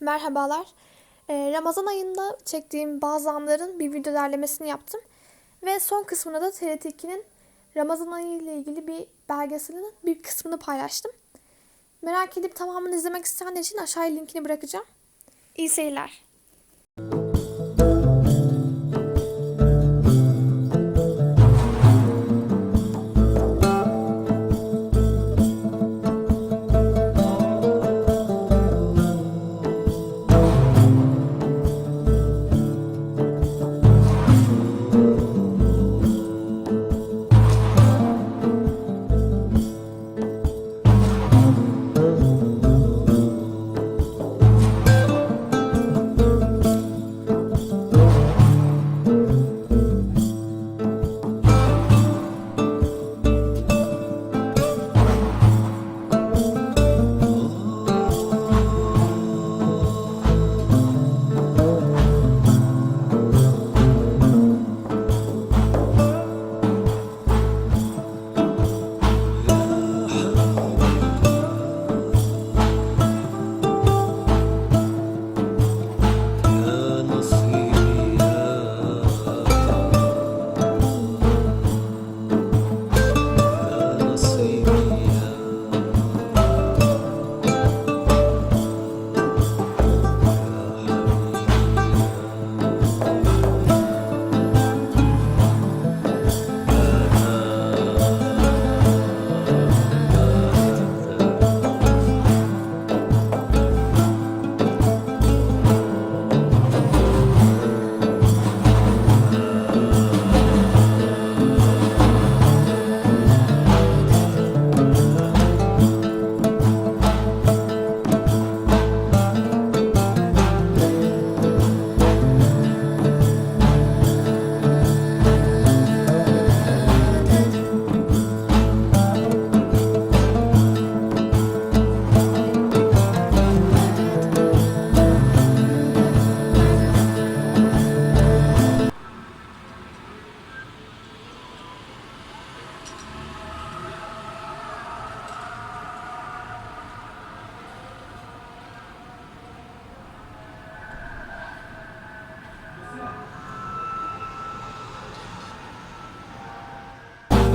Merhabalar. Ee, Ramazan ayında çektiğim bazı anların bir video derlemesini yaptım. Ve son kısmında da TRT2'nin Ramazan ayı ile ilgili bir belgeselinin bir kısmını paylaştım. Merak edip tamamını izlemek isteyenler için aşağıya linkini bırakacağım. İyi seyirler.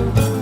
love.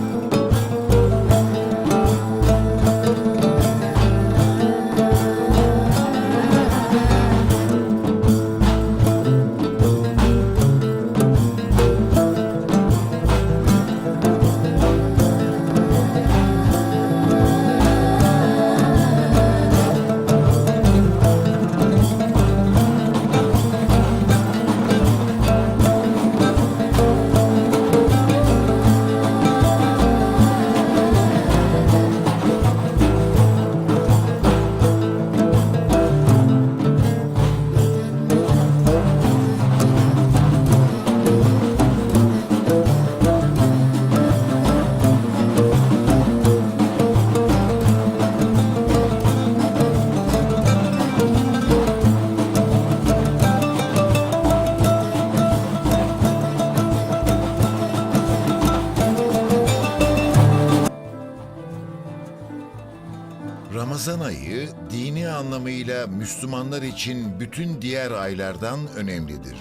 Ramazan ayı dini anlamıyla Müslümanlar için bütün diğer aylardan önemlidir.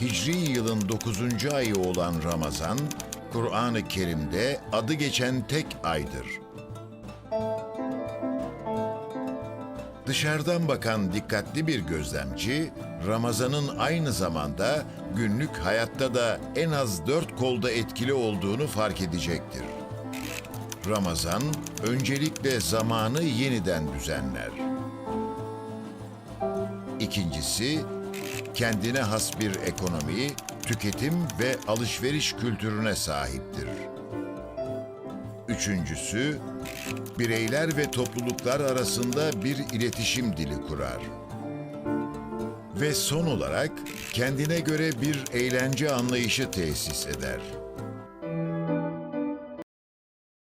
Hicri yılın 9. ayı olan Ramazan, Kur'an-ı Kerim'de adı geçen tek aydır. Dışarıdan bakan dikkatli bir gözlemci, Ramazan'ın aynı zamanda günlük hayatta da en az dört kolda etkili olduğunu fark edecektir. Ramazan öncelikle zamanı yeniden düzenler. İkincisi, kendine has bir ekonomi, tüketim ve alışveriş kültürüne sahiptir. Üçüncüsü, bireyler ve topluluklar arasında bir iletişim dili kurar. Ve son olarak kendine göre bir eğlence anlayışı tesis eder.